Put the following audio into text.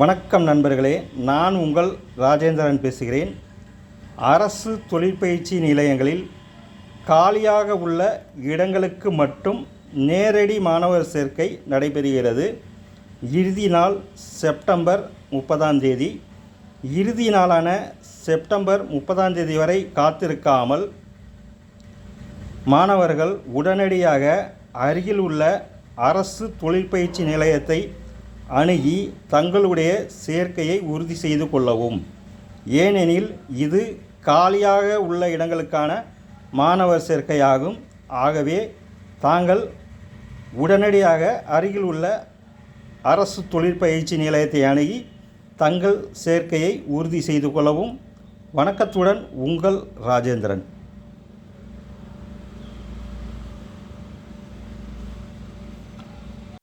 வணக்கம் நண்பர்களே நான் உங்கள் ராஜேந்திரன் பேசுகிறேன். அரசு தொழிற்பயிற்சி நிலையங்களில் காலியாக உள்ள இடங்களுக்கு மட்டும் நேரடி மாணவர் சேர்க்கை நடைபெறுகிறது. இறுதி நாள் செப்டம்பர் முப்பதாம் தேதி. இறுதி நாளான செப்டம்பர் முப்பதாம் தேதி வரை காத்திருக்காமல் மாணவர்கள் உடனடியாக அருகில் உள்ள அரசு தொழிற்பயிற்சி நிலையத்தை அணுகி தங்களுடைய சேர்க்கையை உறுதி செய்து கொள்ளவும். ஏனெனில் இது காலியாக உள்ள இடங்களுக்கான மாணவர் சேர்க்கையாகும். ஆகவே தாங்கள் உடனடியாக அருகில் உள்ள அரசு தொழிற்பயிற்சி நிலையத்தை அணுகி தங்கள் சேர்க்கையை உறுதி செய்து கொள்ளவும். வணக்கத்துடன் உங்கள் ராஜேந்திரன்.